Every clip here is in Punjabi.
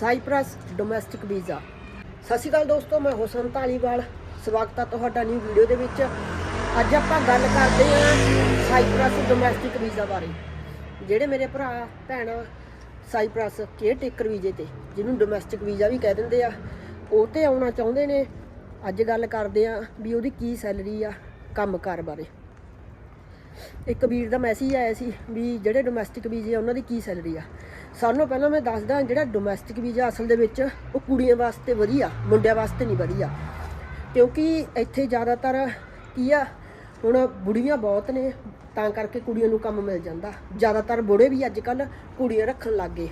Cyprus domestic visa. ਸਤਿ ਸ਼੍ਰੀ ਅਕਾਲ ਦੋਸਤੋ, ਮੈਂ ਹੁਸਨ ਧਾਲੀਵਾਲ। ਸਵਾਗਤ ਹੈ ਤੁਹਾਡਾ ਨਿਊ ਵੀਡੀਓ ਦੇ ਵਿੱਚ। ਅੱਜ ਆਪਾਂ ਗੱਲ ਕਰਦੇ ਹਾਂ ਸਾਈਪ੍ਰਸ ਡੋਮੈਸਟਿਕ ਵੀਜ਼ਾ ਬਾਰੇ। ਜਿਹੜੇ ਮੇਰੇ ਭਰਾ, ਭੈਣਾਂ ਸਾਈਪ੍ਰਸ ਕੇਅਰ ਟੇਕਰ ਵੀਜ਼ੇ ਤੇ, ਜਿਹਨੂੰ ਡੋਮੈਸਟਿਕ ਵੀਜ਼ਾ ਵੀ ਕਹਿ ਦਿੰਦੇ ਆ, ਉਹ ਤੇ ਆਉਣਾ ਚਾਹੁੰਦੇ ਨੇ। ਅੱਜ ਗੱਲ ਕਰਦੇ ਆ ਵੀ ਉਹਦੀ ਕੀ ਸੈਲਰੀ ਆ, ਕੰਮਕਾਰ ਬਾਰੇ। ਇੱਕ ਵੀਰ ਦਾ ਮੈਸੇਜ ਆਇਆ ਸੀ ਵੀ ਜਿਹੜੇ ਡੋਮੈਸਟਿਕ ਵੀਜ਼ੇ ਆ, ਉਹਨਾਂ ਦੀ ਕੀ ਸੈਲਰੀ ਆ। ਸਾਨੂੰ ਪਹਿਲਾਂ ਮੈਂ ਦੱਸਦਾ, ਜਿਹੜਾ ਡੋਮੈਸਟਿਕ ਵੀਜ਼ਾ ਅਸਲ ਦੇ ਵਿੱਚ ਉਹ ਕੁੜੀਆਂ ਵਾਸਤੇ ਵਧੀਆ, ਮੁੰਡਿਆਂ ਵਾਸਤੇ ਨਹੀਂ ਵਧੀਆ। ਕਿਉਂਕਿ ਇੱਥੇ ਜ਼ਿਆਦਾਤਰ ਕੀ ਆ, ਹੁਣ ਬੁੜੀਆਂ ਬਹੁਤ ਨੇ, ਤਾਂ ਕਰਕੇ ਕੁੜੀਆਂ ਨੂੰ ਕੰਮ ਮਿਲ ਜਾਂਦਾ। ਜ਼ਿਆਦਾਤਰ ਬੁੜੇ ਵੀ ਅੱਜ ਕੱਲ ਕੁੜੀਆਂ ਰੱਖਣ ਲੱਗ ਗਏ।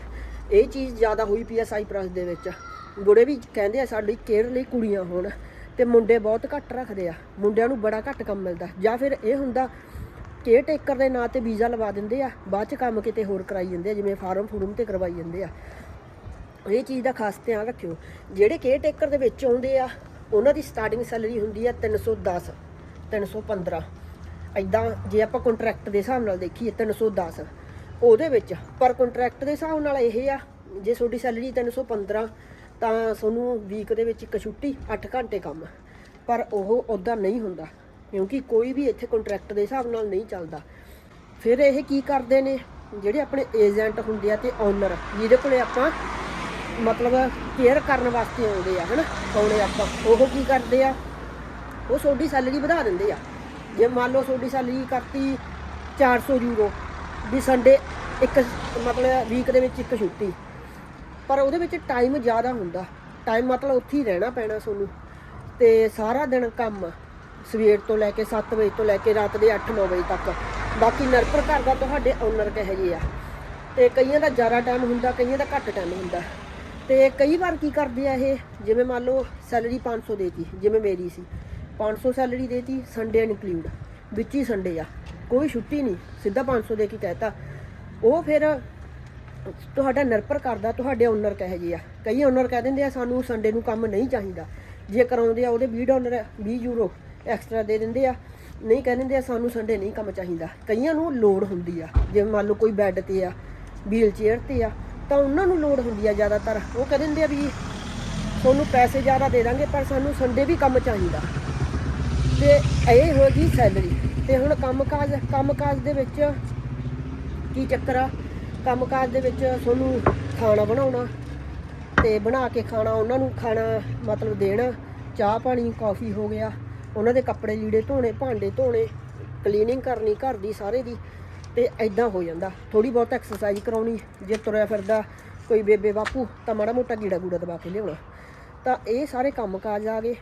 ਇਹ ਚੀਜ਼ ਜ਼ਿਆਦਾ ਹੋਈ ਪਈ ਆ ਸਾਈਪ੍ਰਸ ਦੇ ਵਿੱਚ। ਬੁੜੇ ਵੀ ਕਹਿੰਦੇ ਆ ਸਾਡੀ ਕੇਅਰ ਲਈ ਕੁੜੀਆਂ ਹੋਣ, ਤੇ ਮੁੰਡੇ ਬਹੁਤ ਘੱਟ ਰੱਖਦੇ ਆ। ਮੁੰਡਿਆਂ ਨੂੰ ਬੜਾ ਘੱਟ ਕੰਮ ਮਿਲਦਾ। ਜਾਂ ਫਿਰ ਇਹ ਹੁੰਦਾ ਕੇਅਰ ਟੇਕਰ ਦੇ ਨਾਂ ਤੇ ਵੀਜ਼ਾ ਲਵਾ ਦਿੰਦੇ ਆ, ਬਾਅਦ ਚ ਕੰਮ ਕਿਤੇ ਹੋਰ ਕਰਾਈ ਜਾਂਦੇ ਆ, ਜਿਵੇਂ ਫਾਰਮ ਫੂਰਮ ਤੇ ਕਰਵਾਈ ਜਾਂਦੇ ਆ। ਇਹ ਚੀਜ਼ ਦਾ ਖਾਸ ਧਿਆਨ ਰੱਖਿਓ। ਜਿਹੜੇ ਕੇਅਰ ਟੇਕਰ ਦੇ ਵਿੱਚ ਆਉਂਦੇ ਆ, ਉਹਨਾਂ ਦੀ ਸਟਾਰਟਿੰਗ ਸੈਲਰੀ ਹੁੰਦੀ ਆ 310 315 ਐਦਾਂ ਜੇ ਆਪਾਂ ਕੰਟਰੈਕਟ ਦੇ ਹਿਸਾਬ ਨਾਲ ਦੇਖੀਏ 310 ਉਹਦੇ ਵਿੱਚ, ਪਰ ਕੰਟਰੈਕਟ ਦੇ ਹਿਸਾਬ ਨਾਲ ਇਹ ਆ, ਜੇ ਤੁਹਾਡੀ ਸੈਲਰੀ 315 ਤਾਂ ਤੁਹਾਨੂੰ ਵੀਕ ਦੇ ਵਿੱਚ ਇੱਕ ਛੁੱਟੀ 8 ਘੰਟੇ ਕੰਮ। ਪਰ ਉਹ ਉਦਾਂ ਨਹੀਂ ਹੁੰਦਾ। ਕਿਉਂਕਿ ਕੋਈ ਵੀ ਇੱਥੇ ਕੰਟਰੈਕਟ ਦੇ ਹਿਸਾਬ ਨਾਲ ਨਹੀਂ ਚੱਲਦਾ। ਫਿਰ ਇਹ ਕੀ ਕਰਦੇ ਨੇ? ਜਿਹੜੇ ਆਪਣੇ ਏਜੰਟ ਹੁੰਦੇ ਆ ਤੇ ਓਨਰ ਜਿਹਦੇ ਕੋਲੇ ਆਪਾਂ ਮਤਲਬ ਕੇਅਰ ਕਰਨ ਵਾਸਤੇ ਆਉਂਦੇ ਆ, ਹਨਾ? ਆਉਣੇ ਆਪਾਂ। ਉਹ ਕੀ ਕਰਦੇ ਆ? ਉਹ ਤੁਹਾਡੀ ਸੈਲਰੀ ਵਧਾ ਦਿੰਦੇ ਆ। ਜੇ ਮੰਨ ਲਓ ਤੁਹਾਡੀ ਸੈਲਰੀ ਕਰਤੀ 400 ਯੂਰੋ ਵੀ ਸੰਡੇ ਇੱਕ ਮਤਲਬ ਵੀਕ ਦੇ ਵਿੱਚ ਇੱਕ ਛੁੱਟੀ। ਪਰ ਉਹਦੇ ਵਿੱਚ ਟਾਈਮ ਜ਼ਿਆਦਾ ਹੁੰਦਾ। ਟਾਈਮ ਮਤਲਬ ਉੱਥੇ ਹੀ ਰਹਿਣਾ ਪੈਣਾ ਤੁਹਾਨੂੰ। ਤੇ ਸਾਰਾ ਦਿਨ ਕੰਮ ਸਵੇਰ ਤੋਂ ਲੈ ਕੇ 7 ਵਜੇ ਤੋਂ ਲੈ ਕੇ ਰਾਤ ਦੇ 8-9 ਵਜੇ ਤੱਕ। ਬਾਕੀ ਨਿਰਭਰ ਕਰਦਾ ਤੁਹਾਡੇ ਓਨਰ ਕਹੇ ਜਿਹੇ ਆ। ਤੇ ਕਈਆਂ ਦਾ ਜ਼ਿਆਦਾ ਟਾਈਮ ਹੁੰਦਾ, ਕਈਆਂ ਦਾ ਘੱਟ ਟਾਈਮ ਹੁੰਦਾ। ਤੇ ਕਈ ਵਾਰ ਕੀ ਕਰਦੇ ਆ ਇਹ? ਜਿਵੇਂ ਮੰਨ ਲਓ ਸੈਲਰੀ 500 ਦੇਤੀ, ਜਿਵੇਂ ਮੇਰੀ ਸੀ। 500 ਸੈਲਰੀ ਦੇਤੀ ਸੰਡੇ ਇਨਕਲੂਡ ਵਿੱਚ ਹੀ ਸੰਡੇ ਆ। ਕੋਈ ਛੁੱਟੀ ਨਹੀਂ, ਸਿੱਧਾ 500 ਦੇ ਕੇ ਕਹਿਤਾ ਉਹ ਫਿਰ ਤੁਹਾਡਾ ਨਿਰਭਰ ਕਰਦਾ ਤੁਹਾਡੇ ਓਨਰ ਕਹੇ ਜਿਹੇ ਆ। ਕਈ ਓਨਰ ਕਹਿ ਦਿੰਦੇ ਆ, ਸਾਨੂੰ ਸੰਡੇ ਨੂੰ ਕੰਮ ਨਹੀਂ ਚਾਹੀਦਾ। ਜੇ ਕਰਾਉਂਦੇ ਆ, ਉਹਦੇ 20 ਡਾਲਰ 20 ਯੂਰੋ ਐਕਸਟਰਾ ਦੇ ਦਿੰਦੇ ਆ। ਨਹੀਂ ਕਹਿ ਦਿੰਦੇ ਆ, ਸਾਨੂੰ ਸੰਡੇ ਨਹੀਂ ਕੰਮ ਚਾਹੀਦਾ। ਕਈਆਂ ਨੂੰ ਲੋੜ ਹੁੰਦੀ ਆ। ਜਿਵੇਂ ਮੰਨ ਲਓ ਕੋਈ ਬੈੱਡ ਤੇ ਆ ਵੀਲ ਚੇਅਰ ਤੇ ਆ, ਤਾਂ ਉਹਨਾਂ ਨੂੰ ਲੋੜ ਹੁੰਦੀ ਆ ਜ਼ਿਆਦਾਤਰ। ਉਹ ਕਹਿ ਦਿੰਦੇ ਆ ਵੀ ਤੁਹਾਨੂੰ ਪੈਸੇ ਜ਼ਿਆਦਾ ਦੇ ਦਾਂਗੇ, ਪਰ ਸਾਨੂੰ ਸੰਡੇ ਵੀ ਕੰਮ ਚਾਹੀਦਾ। ਤੇ ਇਹ ਹੋ ਗਈ ਸੈਲਰੀ ਤੇ ਹੁਣ ਕੰਮਕਾਜ ਕੰਮਕਾਜ ਦੇ ਵਿੱਚ ਕੀ ਚੱਕਰ ਆ? ਕੰਮਕਾਜ ਦੇ ਵਿੱਚ ਤੁਹਾਨੂੰ ਖਾਣਾ ਬਣਾਉਣਾ ਤੇ ਬਣਾ ਕੇ ਖਾਣਾ, ਉਹਨਾਂ ਨੂੰ ਖਾਣਾ ਮਤਲਬ ਦੇਣਾ। ਚਾਹ ਪਾਣੀ ਕਾਫੀ ਹੋ ਗਿਆ। ਉਹਨਾਂ ਦੇ ਕੱਪੜੇ ਲੀੜੇ ਧੋਣੇ, ਭਾਂਡੇ ਧੋਣੇ ਕਲੀਨਿੰਗ ਕਰਨੀ, ਘਰ ਦੀ ਸਾਰੇ ਦੀ ਤੇ ਐਦਾਂ ਹੋ ਜਾਂਦਾ। ਥੋੜੀ ਬਹੁਤ ਐਕਸਰਸਾਈਜ਼ ਕਰਾਉਣੀ, ਜੇ ਤੁਰਿਆ ਫਿਰਦਾ ਕੋਈ ਬੇਬੇ ਬਾਪੂ ਤਾਂ ਮਾੜਾ ਮੋਟਾ ਗੀੜਾ ਗੂੜਾ ਦਬਾ ਕੇ ਲਿਆਉਣਾ। ਤਾਂ ਇਹ ਸਾਰੇ ਕੰਮ ਕਾਜ ਆ ਗਏ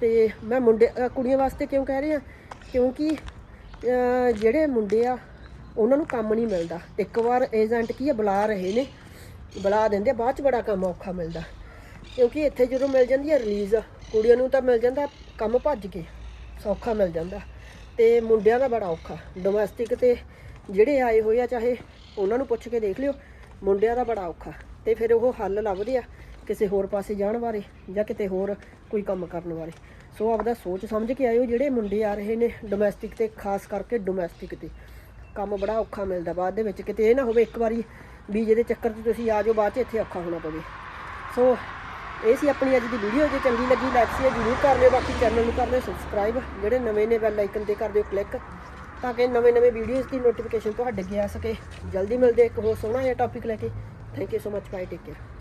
ਤੇ ਮੈਂ ਮੁੰਡੇ ਕੁੜੀਆਂ ਵਾਸਤੇ ਕਿਉਂ ਕਹਿ ਰਿਹਾ? ਕਿਉਂਕਿ ਜਿਹੜੇ ਮੁੰਡੇ ਆ, ਉਹਨਾਂ ਨੂੰ ਕੰਮ ਨਹੀਂ ਮਿਲਦਾ। ਇੱਕ ਵਾਰ ਏਜੰਟ ਕੀ ਆ, ਬੁਲਾ ਰਹੇ ਨੇ, ਬੁਲਾ ਦਿੰਦੇ ਬਾਅਦ ਚ ਬੜਾ ਕੰਮ ਔਖਾ ਮਿਲਦਾ। ਕਿਉਂਕਿ ਇੱਥੇ ਜਦੋਂ ਮਿਲ ਜਾਂਦੀ ਹੈ ਰਿਲੀਜ਼ ਕੁੜੀਆਂ ਨੂੰ ਤਾਂ ਮਿਲ ਜਾਂਦਾ, ਕੰਮ ਭੱਜ ਕੇ, ਸੌਖਾ ਮਿਲ ਜਾਂਦਾ। ਤੇ ਮੁੰਡਿਆਂ ਦਾ ਬੜਾ ਔਖਾ ਡੋਮੈਸਟਿਕ ਤੇ ਜਿਹੜੇ ਆਏ ਹੋਏ ਆ, ਚਾਹੇ ਉਹਨਾਂ ਨੂੰ ਪੁੱਛ ਕੇ ਦੇਖ ਲਿਓ, ਮੁੰਡਿਆਂ ਦਾ ਬੜਾ ਔਖਾ। ਤੇ ਫਿਰ ਉਹ ਹੱਲ ਲੱਭਦੇ ਆ, ਕਿਸੇ ਹੋਰ ਪਾਸੇ ਜਾਣ ਬਾਰੇ, ਜਾਂ ਕਿਤੇ ਹੋਰ ਕੋਈ ਕੰਮ ਕਰਨ ਬਾਰੇ। ਸੋ ਆਪਦਾ ਸੋਚ ਸਮਝ ਕੇ ਆਇਓ, ਜਿਹੜੇ ਮੁੰਡੇ ਆ ਰਹੇ ਨੇ ਡੋਮੈਸਟਿਕ ਤੇ, ਖਾਸ ਕਰਕੇ ਡੋਮੈਸਟਿਕ ਤੇ। ਕੰਮ ਬੜਾ ਔਖਾ ਮਿਲਦਾ, ਬਾਅਦ ਦੇ ਵਿੱਚ ਕਿਤੇ ਇਹ ਨਾ ਹੋਵੇ ਇੱਕ ਵਾਰੀ ਵੀਜ਼ੇ ਦੇ ਚੱਕਰ 'ਚ ਤੁਸੀਂ ਆ ਜਾਓ, ਬਾਅਦ 'ਚ ਇੱਥੇ ਔਖਾ ਹੋਣਾ ਪਵੇ। ਸੋ ਇਹ ਸੀ ਆਪਣੀ ਅੱਜ ਦੀ ਵੀਡੀਓ ਜੇ ਚੰਗੀ ਲੱਗੀ ਲਾਈਕ ਸ਼ੇਅਰ ਜ਼ਰੂਰ ਕਰ ਲਿਓ, ਬਾਕੀ ਚੈਨਲ ਨੂੰ ਕਰ ਲਿਓ ਸਬਸਕ੍ਰਾਈਬ ਜਿਹੜੇ ਨਵੇਂ ਨੇ ਬੈਲ ਆਈਕਨ ਤੇ ਕਰ ਦਿਓ ਕਲਿੱਕ ਤਾਂ ਕਿ ਨਵੇਂ-ਨਵੇਂ ਵੀਡੀਓਜ਼ ਦੀ ਨੋਟੀਫਿਕੇਸ਼ਨ ਤੁਹਾਡੇ ਅੱਗੇ ਆ ਸਕੇ। ਜਲਦੀ ਮਿਲਦੇ ਇੱਕ ਹੋਰ ਸੋਹਣਾ ਜਿਹਾ ਟੌਪਿਕ ਲੈ ਕੇ। Thank you so much bye take care